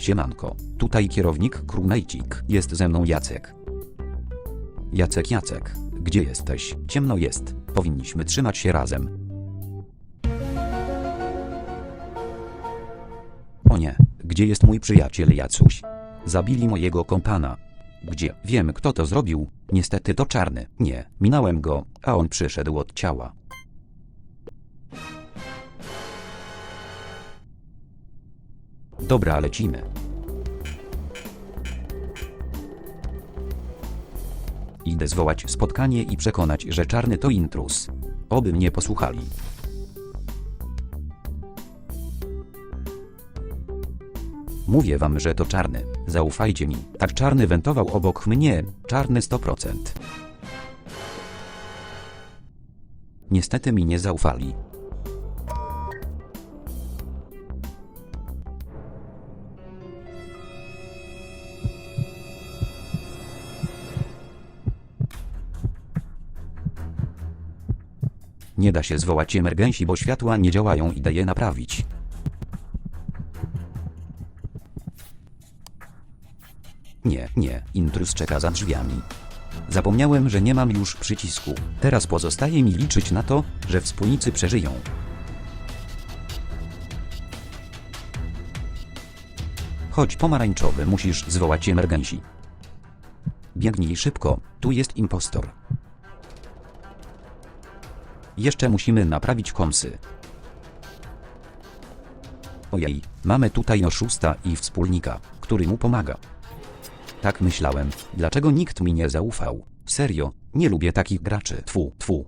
Siemanko, tutaj kierownik Krumejcik, jest ze mną Jacek. Jacek, Jacek, gdzie jesteś? Ciemno jest, powinniśmy trzymać się razem. O nie, gdzie jest mój przyjaciel Jacuś? Zabili mojego kompana. Gdzie? Wiem kto to zrobił, niestety to czarny. Nie, minąłem go, a on przyszedł od ciała. Dobra, lecimy. Idę zwołać spotkanie i przekonać, że czarny to intrus. Oby mnie posłuchali. Mówię wam, że to czarny. Zaufajcie mi. Tak czarny wentował obok mnie. Czarny 100%. Niestety mi nie zaufali. Nie da się zwołać emergencji, bo światła nie działają i je naprawić. Nie, nie, intruz czeka za drzwiami. Zapomniałem, że nie mam już przycisku. Teraz pozostaje mi liczyć na to, że wspólnicy przeżyją. Chodź pomarańczowy, musisz zwołać emergencji. Biegnij szybko, tu jest impostor. Jeszcze musimy naprawić komsy. Ojej, mamy tutaj oszusta i wspólnika, który mu pomaga. Tak myślałem, dlaczego nikt mi nie zaufał. Serio, nie lubię takich graczy. Tfu, tfu.